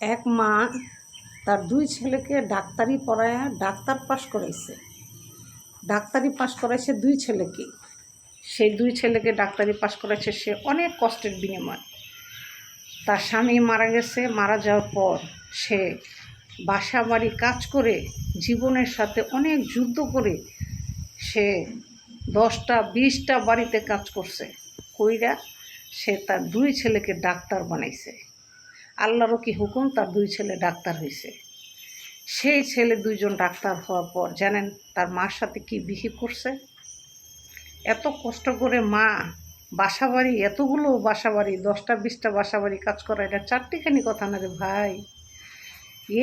এক মা তার দুই ছেলেকে ডাক্তারি পড়ায় ডাক্তার পাশ করাইছে। ডাক্তারি পাশ করাইছে দুই ছেলেকে। সেই দুই ছেলেকে ডাক্তারি পাশ করাইছে সে অনেক কষ্টের বিনিময়। তার স্বামী মারা গেছে, মারা যাওয়ার পর সে বাসা বাড়ি কাজ করে জীবনের সাথে অনেক যুদ্ধ করে সে দশটা, বিশটা বাড়িতে কাজ করছে। কইরা সে তার দুই ছেলেকে ডাক্তার বানাইছে। আল্লাহরও কি হুকুম? তার দুই ছেলে ডাক্তার হয়েছে সেই ছেলে দুইজন ডাক্তার হওয়ার পর জানেন তার মার সাথে কি বিহি করছে? এত কষ্ট করে মা বাসা বাড়ি এতগুলো বাসা বাড়ি দশটা, বিশটা বাসা বাড়ি কাজ করা এটা চারটিখানি কথা না রে ভাই।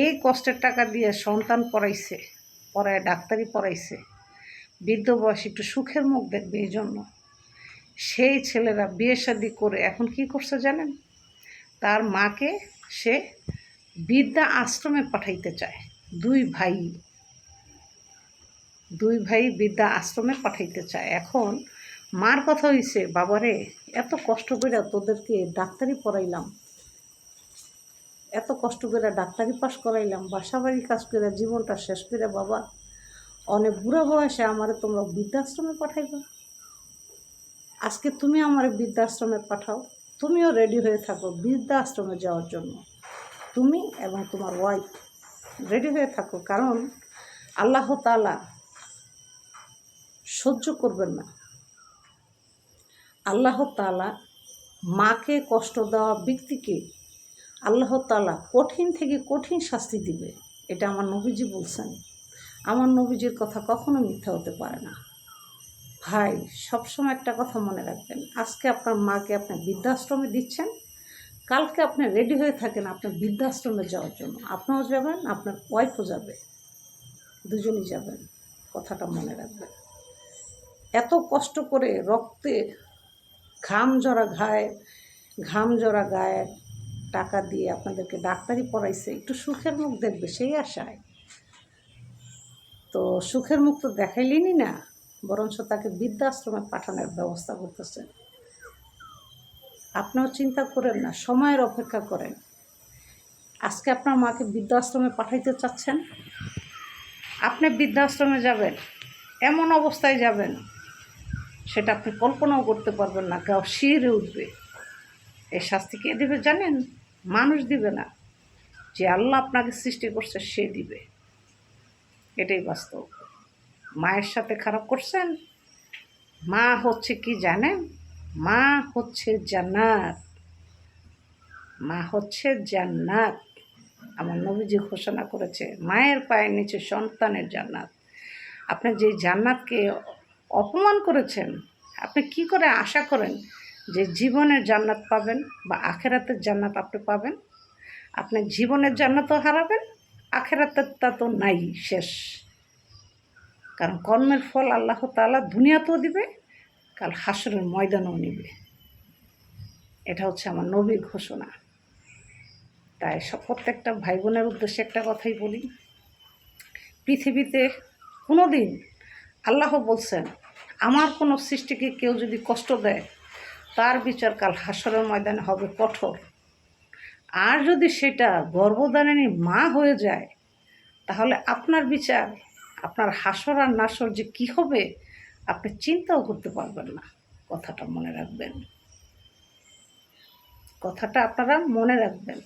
এই কষ্টের টাকা দিয়ে সন্তান পড়াইছে, পড়ায় ডাক্তারি পড়াইছে। বৃদ্ধ বয়স একটু সুখের মুখ দেখবে এই জন্য। সেই ছেলেরা বিয়ে শাদি করে এখন কি করছে জানেন? তার মাকে সে বিদ্যা আশ্রমে পাঠাইতে চায়। দুই ভাই দুই ভাই বিদ্যা আশ্রমে পাঠাইতে চায়। এখন মার কথা হইছে, বাবারে, এত কষ্ট করে তোদেরকে ডাক্তারি পড়াইলাম। এত কষ্ট করে ডাক্তারি পাস করাইলাম বাসা বাড়ি কাজ করে জীবনটা শেষ করে বাবা, অনেক বুড়া বয়সে আমারে তোমরা বৃদ্ধাশ্রমে পাঠাইবা। আজকে তুমি আমার বৃদ্ধাশ্রমে পাঠাও। তুমিও রেডি হয়ে থাকো বৃদ্ধাশ্রমে যাওয়ার জন্য। তুমি এবং তোমার ওয়াইফ রেডি হয়ে থাকো, কারণ আল্লাহ তালা সহ্য করবেন না। আল্লাহ তালা মাকে কষ্ট দেওয়া ব্যক্তিকে আল্লাহ তালা কঠিন থেকে কঠিন শাস্তি দিবে। এটা আমার নবীজি বলছেন। আমার নবীজির কথা কখনো মিথ্যা হতে পারে না। ভাই, সবসময় একটা কথা মনে রাখবেন। আজকে আপনার মাকে আপনি বৃদ্ধাশ্রমে দিচ্ছেন, কালকে আপনি রেডি হয়ে থাকেন আপনার বৃদ্ধাশ্রমে যাওয়ার জন্য। আপনিও যাবেন, আপনার ওয়াইফও যাবে। দুজনই যাবেন, কথাটা মনে রাখবেন। এত কষ্ট করে রক্তে ঘাম জরা ঘায়ে, ঘাম জরা গায়ে টাকা দিয়ে আপনাদেরকে ডাক্তারি পড়াইছে, একটু সুখের মুখ দেখবে, সেই আশায়। তো সুখের মুখ তো দেখাইলেনি না। বরঞ্চ তাকে বৃদ্ধাশ্রমে পাঠানোর ব্যবস্থা করতেছেন আপনিও চিন্তা করেন না, সময়ের অপেক্ষা করেন। আজকে আপনার মাকে বৃদ্ধাশ্রমে পাঠাইতে চাচ্ছেন? আপনি বৃদ্ধাশ্রমে যাবেন, এমন অবস্থায় যাবেন, সেটা আপনি কল্পনাও করতে পারবেন না, গাও শিরে উঠবে। এই শাস্তি কে দেবে জানেন? মানুষ দিবে না। যে আল্লাহ আপনাকে সৃষ্টি করছে, সে দিবে। এটাই বাস্তব। মায়ের সাথে খারাপ করছেন? মা হচ্ছে কি জানেন? মা হচ্ছে জান্নাত। মা হচ্ছে জান্নাত। আমার নবীজি ঘোষণা করেছে, মায়ের পায়ের নিচে সন্তানের জান্নাত। আপনি যে জান্নাতকে অপমান করেছেন, আপনি কি করে আশা করেন যে জীবনের জান্নাত পাবেন বা আখেরাতের জান্নাত আপনি পাবেন? আপনি জীবনের জান্নাতও হারাবেন আখেরাতের তা তো নাই, শেষ। কারণ কর্মের ফল আল্লাহ তালা দুনিয়াতেও দিবে, কাল হাসরের ময়দানও নিবে। এটা হচ্ছে আমার নবীর ঘোষণা। তাই সব প্রত্যেকটা ভাই বোনের উদ্দেশ্যে একটা কথাই বলি, পৃথিবীতে কোনো দিন আল্লাহ বলছেন, আমার কোনো সৃষ্টিকে কেউ যদি কষ্ট দেয়, তার বিচার কাল হাসরের ময়দানে হবে কঠোর। আর যদি সেটা গর্ভধারিণী মা হয়ে যায়, তাহলে আপনার বিচার আপনার হাসর আর নাসর যে কি হবে, আপনি চিন্তাও করতে পারবেন না। কথাটা মনে রাখবেন। কথাটা আপনারা মনে রাখবেন।